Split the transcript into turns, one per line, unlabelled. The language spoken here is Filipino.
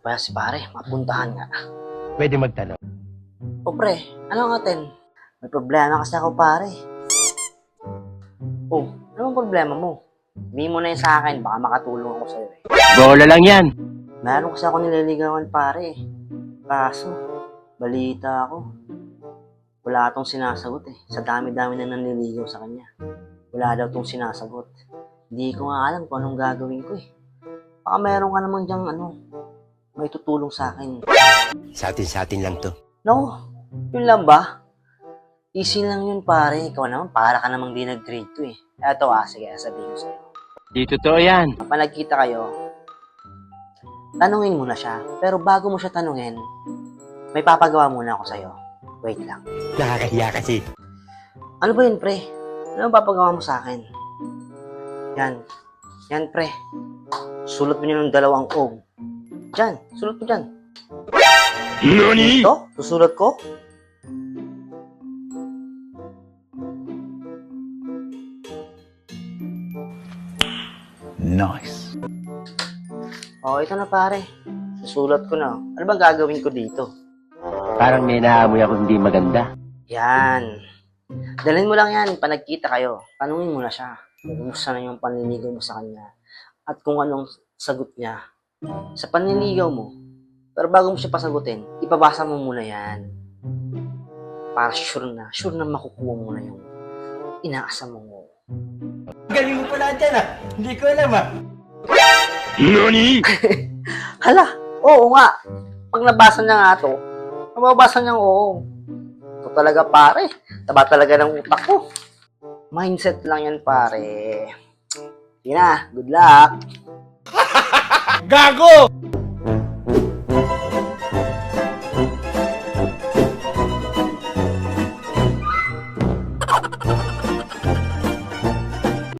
pa si pare, mapuntahan nga.
Pwede magtanong.
O pre, ano nga ten? May problema kasi ako pare. Oh, ano ang problema mo? Sabihin mo na yun sa akin, baka makatulong ako sa'yo eh.
Bola lang yan.
Meron kasi ako nililigawan pare. Kaso, balita ako. Wala tong sinasagot eh. Sa dami-dami na nanliligaw sa kanya. Wala daw tong sinasagot. Hindi ko nga alam kung anong gagawin ko eh. Baka meron ka naman diyang ano, may tutulong sa akin.
Sa atin sa atin lang to.
No, yun lang ba? Easy lang yun pare. Ikaw naman, para ka namang di nag-grade to eh. Eto ah, sige, sabihin ko sa'yo.
Di totoo yan.
Kapag nagkita kayo, tanungin mo na siya. Pero bago mo siya tanungin, may papagawa muna ako sa'yo. Wait lang.
Nakakahiya kasi.
Ano ba yun, pre? Ano ang papagawa mo sa akin? Yan. Yan, pre. Sulat mo niyo ng dalawang O. Diyan. Sulat mo dyan.
Nani?
Ito? Susulat ko?
Nice.
Oh, ito na, pare. Susulat ko na. Ano bang gagawin ko dito?
Parang may naamoy ako hindi maganda.
Yan. Dalhin mo lang yan, pa nagkita kayo. Tanungin mo na siya. kung Kumusta na yung panliligaw mo sa kanya. At kung anong sagot niya sa panliligaw mo. Pero bago mo siya pasagutin, ipabasa mo muna yan. Para sure na, sure na makukuha mo na yung inaasa mo mo.
Galing mo pala dyan ah. Hindi ko alam ah. Nani?
Hala, oo nga. Pag nabasa niya nga to, mababasa niya oo. Ito talaga pare. Taba talaga ng utak ko. Mindset lang yan pare. Sige na, good luck.
Gago!